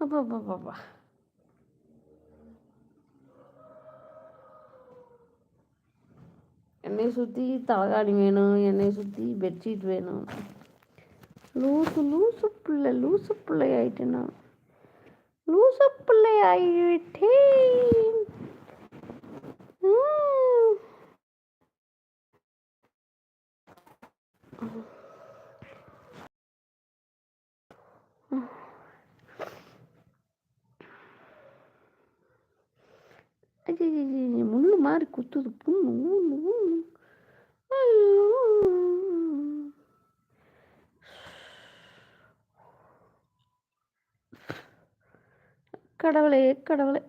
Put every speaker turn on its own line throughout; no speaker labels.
அப்பா அப்பா என்னை சுற்றி தலகாணி வேணும் என்னை சுற்றி பெட்ஷீட் வேணும். லூசு லூசு பிள்ளை லூசு பிள்ளை ஆயிட்டேன் நான் லூசு பிள்ளை ஆகிவிட்டேன் முள்ளு மாதிரி குத்துது புண்ணு ஊன்னு ஊன்னு கடவுளே கடவுளே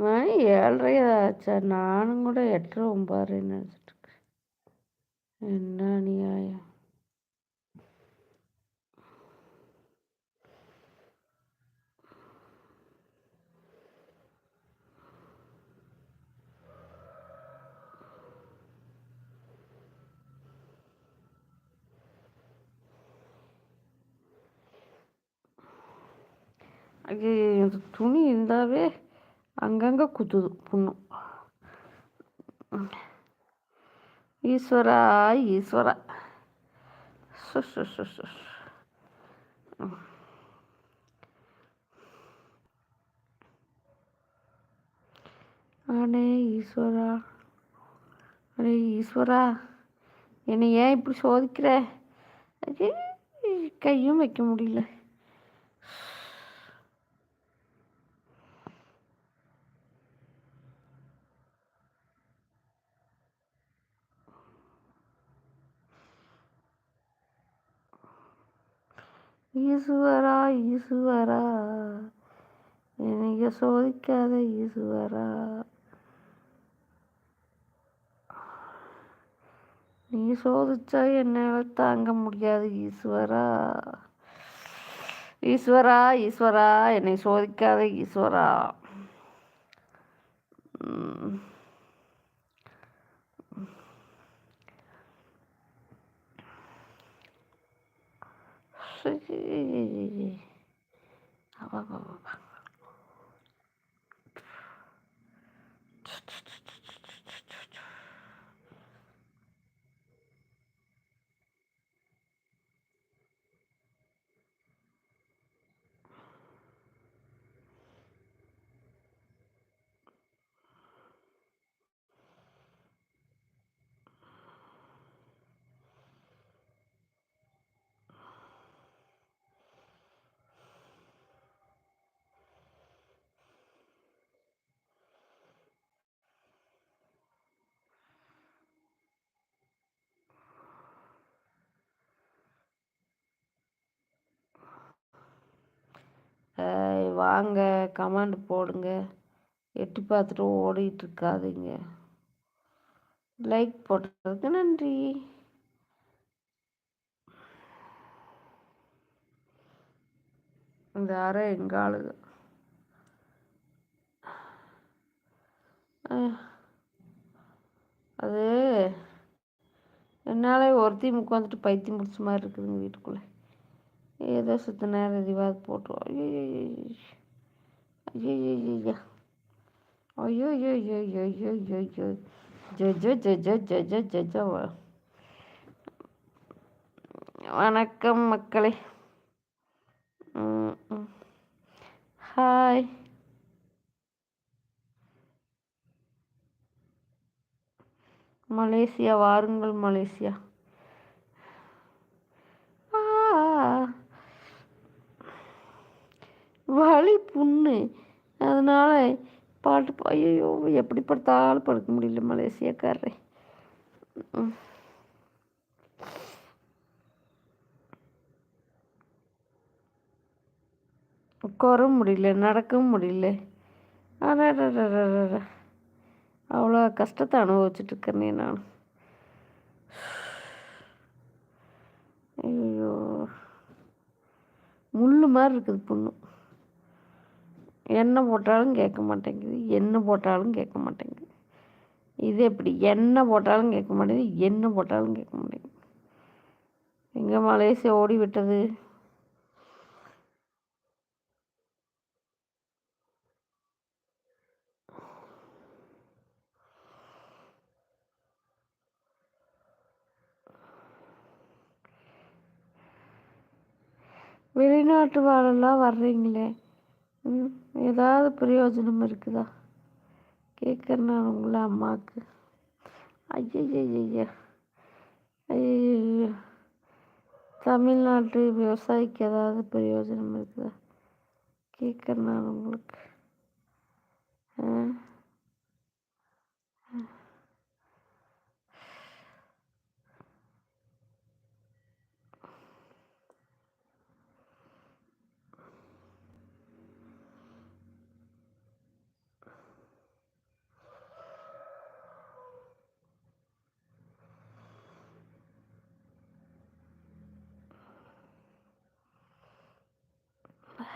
மணி ஏழரை ஆச்சா. நானும் கூட எட்டரை நினைச்சிட்டு இருக்கேன் என்ன நியாயம் ஐயோ துணி இருந்தாவே அங்கங்கே குத்துது புண்ணும் ஈஸ்வரா ஈஸ்வரா. அடே ஈஸ்வரா. அடே ஈஸ்வரா. என்னை ஏன் இப்படி சோதிக்கிற? கையும் வைக்க முடியல. ஈஸ்வரா ஈஸ்வரா என்னைய சோதிக்காத ஈஸ்வரா நீ சோதிச்சா என்னால் தாங்க முடியாது ஈஸ்வரா ஈஸ்வரா ஈஸ்வரா என்னை சோதிக்காத ஈஸ்வரா 是好吧好吧好吧。வாங்க கமாண்ட் போடுங்க. எட்டி பார்த்துட்டு ஓடிட்டு இருக்காதுங்க. லைக் போட்டதுக்கு நன்றி. இந்த அறை எங்க ஆளுங்க? அது என்னால் ஒருத்தையும் உட்காந்துட்டு பைத்தியம் முடிச்ச மாதிரி இருக்குதுங்க வீட்டுக்குள்ளே. ஏதோ சுத்த நேரம் எதுவாது போட்டுருவோம் ஐயோ ஐயோ ஐயோ ஐயோ ஐயோ ஐயோ ஐயோ ஐயோ ஜஜோ ஜஜோ ஜஜோ ஜஜோ வணக்கம் மக்களே. ஹாய். மலேசியா வாருங்கள் மலேசியா. புண்ணு. அதனால் பாட்டு ஐயோ எப்படி படுத்தாலும் படுக்க முடியல மலேசியாக்காரரே. உட்காரவும் முடியல நடக்கவும் முடியல. அடடடடட அவ்வளோ கஷ்டத்தை அனுபவிச்சுட்ருக்கேனே நான். ஐயோ முள் மாதிரி இருக்குது பொண்ணு. எண்ணெய் போட்டாலும் கேட்க மாட்டேங்குது எண்ணெய் போட்டாலும் கேட்க மாட்டேங்குது. இது எப்படி? எண்ணெய் போட்டாலும் கேட்க மாட்டேங்குது எண்ணெய் போட்டாலும் கேட்க மாட்டேங்குது. எங்கே மலேசியா ஓடி விட்டது? வெளிநாட்டு வாழெல்லாம் வர்றீங்களே? ஏதாவது பிரயோஜனம் இருக்குதா? கேட்குறேன் நான் உங்களை அம்மாவுக்கு. ஐயய்யய்யா ஐயோ தமிழ்நாட்டு விவசாயிக்கு ஏதாவது பிரயோஜனம் இருக்குதா? கேட்குறேன் நான் உங்களுக்கு.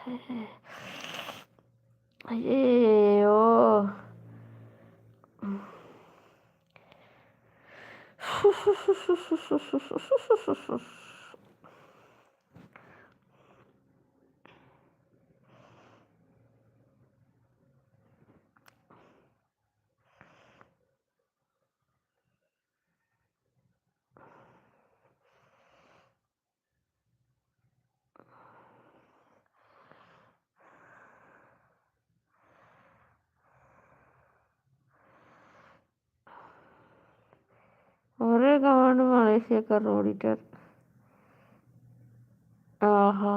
哎哎哎哟 ஒரே கமாண்டு மலேசியக்காரர் ஓடிட்டார் ஆஹா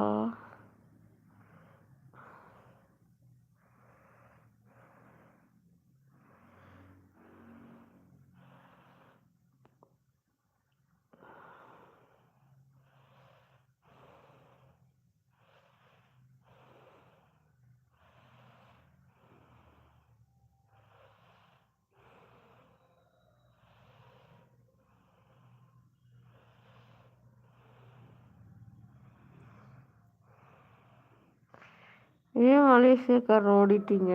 ஏன் மலேசியக்காரர் ஓடிட்டீங்க?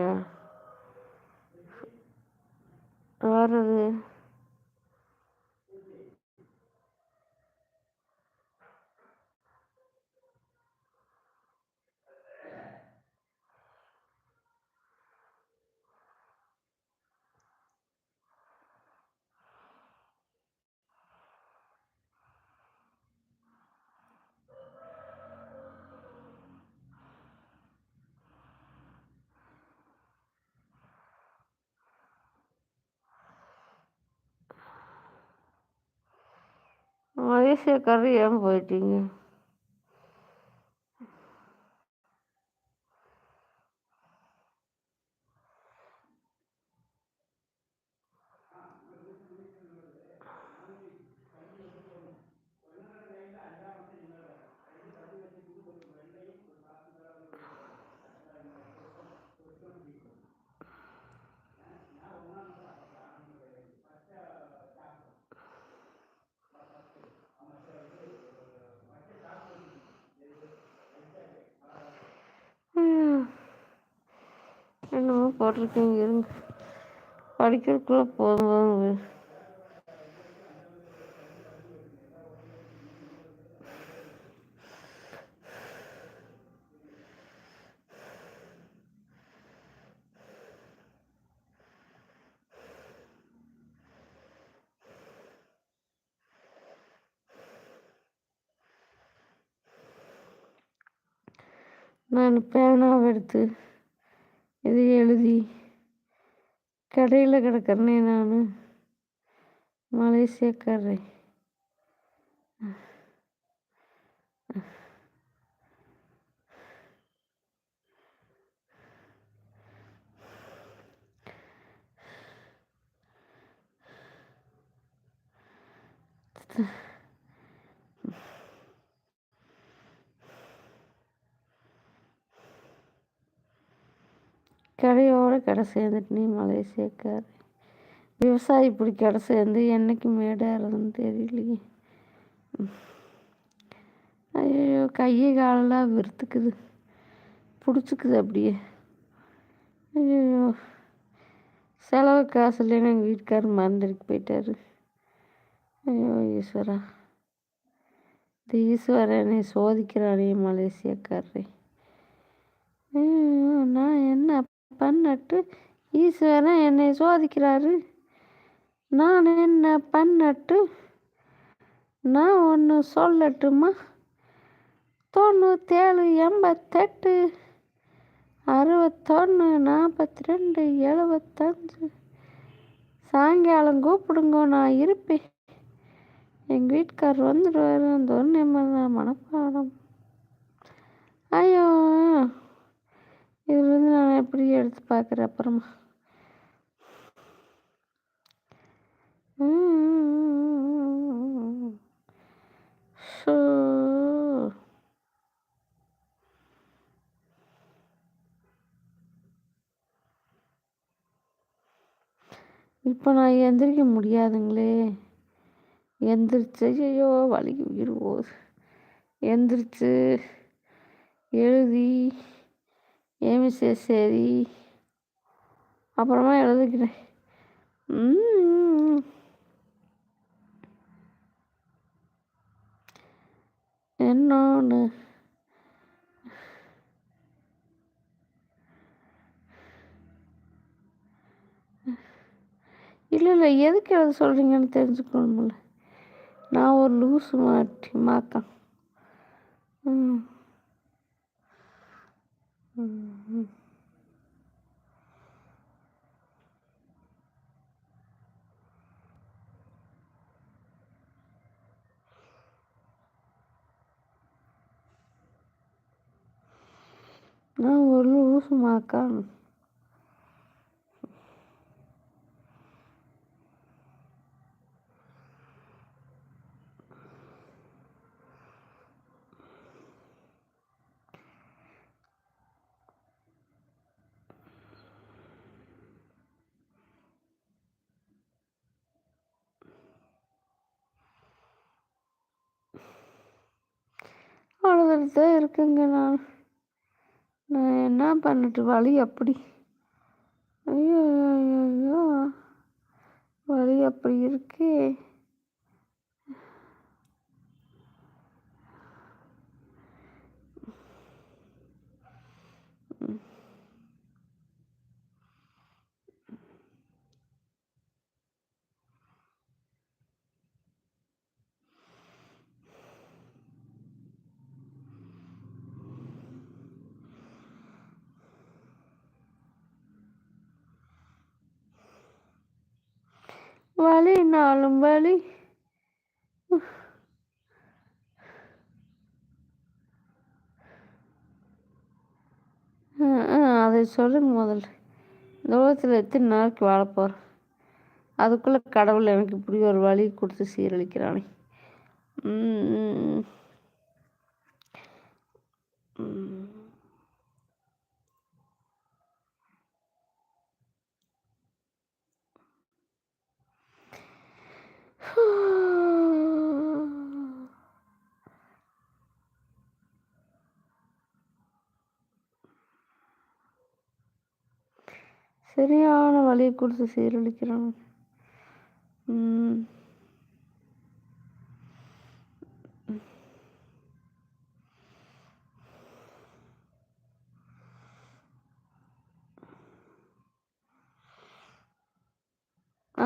வர்றது மலேசியக்காரர் ஏன் போயிட்டீங்க ஐயோ. போட்டிருக்கீங்க இருங்க. படிக்கிறதுக்குள்ள போதும் போதும் நான் பேனாவை எடுத்து இது எழுதி கடையில் கிடக்கிறனே நான் மலேசியக்காரரை Yeah. கடை சேர்ந்துட்டு நீ மலேசியாக்கார் விவசாயி இப்படி கடை சேர்ந்து என்னைக்கு மேடேறதுன்னு தெரியலையே. ஐயோ கையை காலெல்லாம் வெறுத்துக்குது. பிடிச்சிக்குது அப்படியே. ஐயோ செலவு காசு இல்லைன்னு எங்கள் வீட்டுக்காரர் மறந்துட்டு போயிட்டார். ஐயோ ஈஸ்வரா. இந்த ஈஸ்வரனை சோதிக்கிறானே மலேசியாக்காரரே. ஐயோ, நான் என்ன பண்ணட்டு ஈஸ்வரன் என்னை சோதிக்கிறாரு. நான் என்ன பண்ணட்டு? நான் ஒன்று சொல்லட்டுமா? தொண்ணூத்தேழு எண்பத்தெட்டு அறுபத்தொன்று நாற்பத்தி ரெண்டு எழுபத்தஞ்சு சாயங்காலம் கூப்பிடுங்க நான் இருப்பேன். எங்கள் வீட்டுக்கார் வந்துடுவார். அந்த ஒன்று தான் மனப்பாடம். ஐயோ. இதுலேருந்து நான் எப்படி எடுத்து பார்க்குறேன் அப்புறமா? ஸோ இப்போ நான் எந்திரிக்க முடியாதுங்களே. எந்திரிச்சு ஐயோ வலிக்கு உயிர் போகுது. எந்திரிச்சு எழுதி ஏமிசே சரி அப்புறமா எழுதுக்கிறேன் ம். இல்லை இல்லை. எதுக்கு எழுத சொல்கிறீங்கன்னு தெரிஞ்சுக்கணும்ல. நான் ஒரு லூஸ் மாட்டி மாத்தான் நான் ஒரு லூசு மாக்கா அழுதுட்டு இருக்குங்க நான். நான் என்ன பண்ணட்டு வலி அப்படி? ஐயோ ஐயோ, ஐயோ வலி அப்படி இருக்கே. வலி நாளும் வலி. அதை சொல்லுங்க முதல்ல. இந்த உலகத்தில் எத்தனை நாளைக்கு வாழ போகிறேன் அதுக்குள்ளே கடவுள் எனக்கு இப்படி ஒரு வழி கொடுத்து சீரழிக்கிறானே. சரியான வழியை கொடுத்து சீரழிக்கிறான்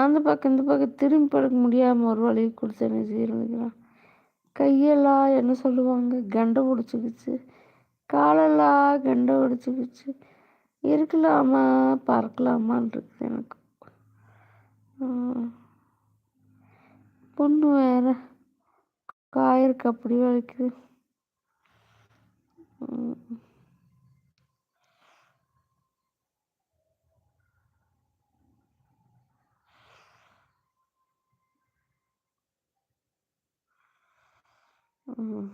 அந்த பக்கம் இந்த பக்கம் திரும்பி படுக்க முடியாமல் ஒரு வழியை கொடுத்து என்னை சீரழிக்கிறான். கையெல்லாம் என்ன சொல்லுவாங்க? கண்டை பிடிச்சிக்கிச்சு. காலெல்லாம் கண்டை பிடிச்சிக்கிச்சு. இருக்கலாமா? பறக்கலாமான்னு இருக்குது எனக்கு பொண்ணு வேற. காயிருக்கு அப்படி வலிக்குது. ம்.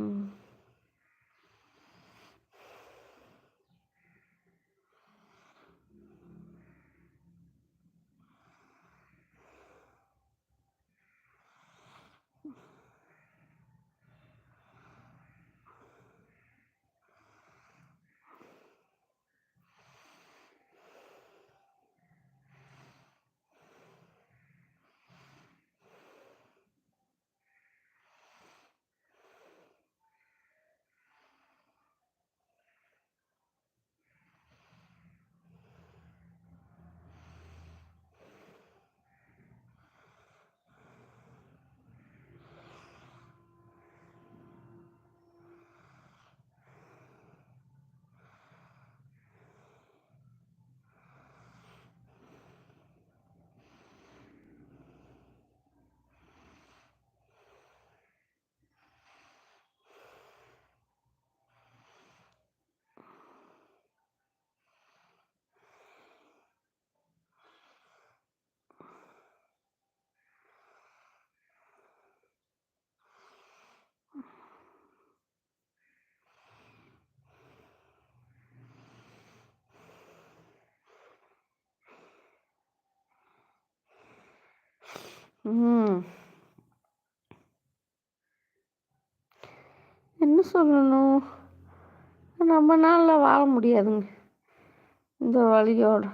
ம் என்ன சொல்லணும்? நம்ம நாளில் வாழ முடியாதுங்க. இந்த வழியோட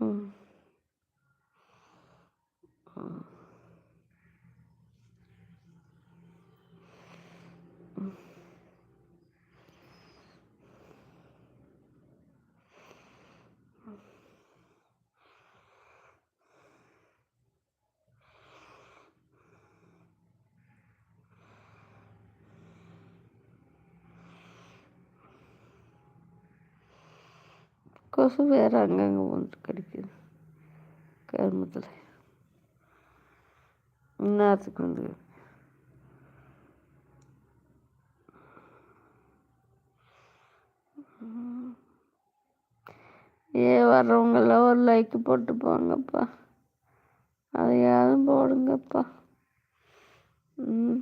ம் கொசு வேறு அங்கங்கே வந்து கடிக்குது. கருமத்தில். இன்னத்துக்கு வந்து ஏ வர்றவங்கெல்லாம் ஒரு லைக்கு போட்டு போங்கப்பா. அதையாவது போடுங்கப்பா. ம்.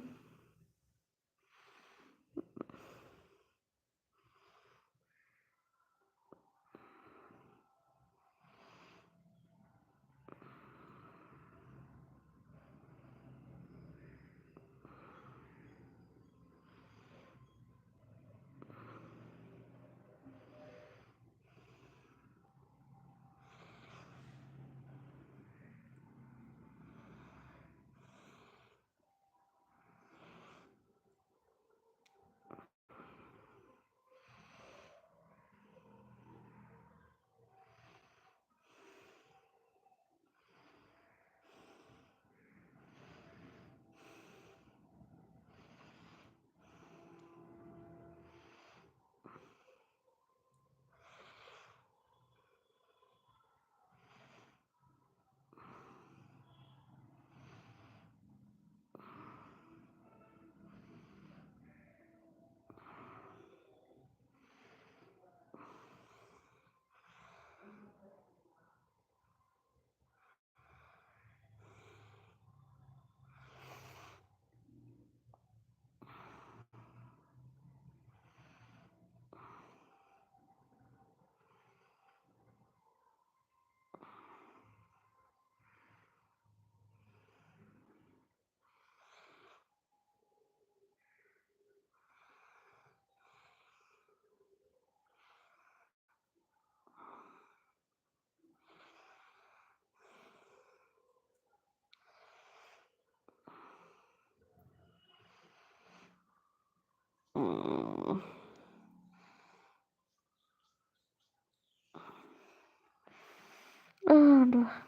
嗯，对。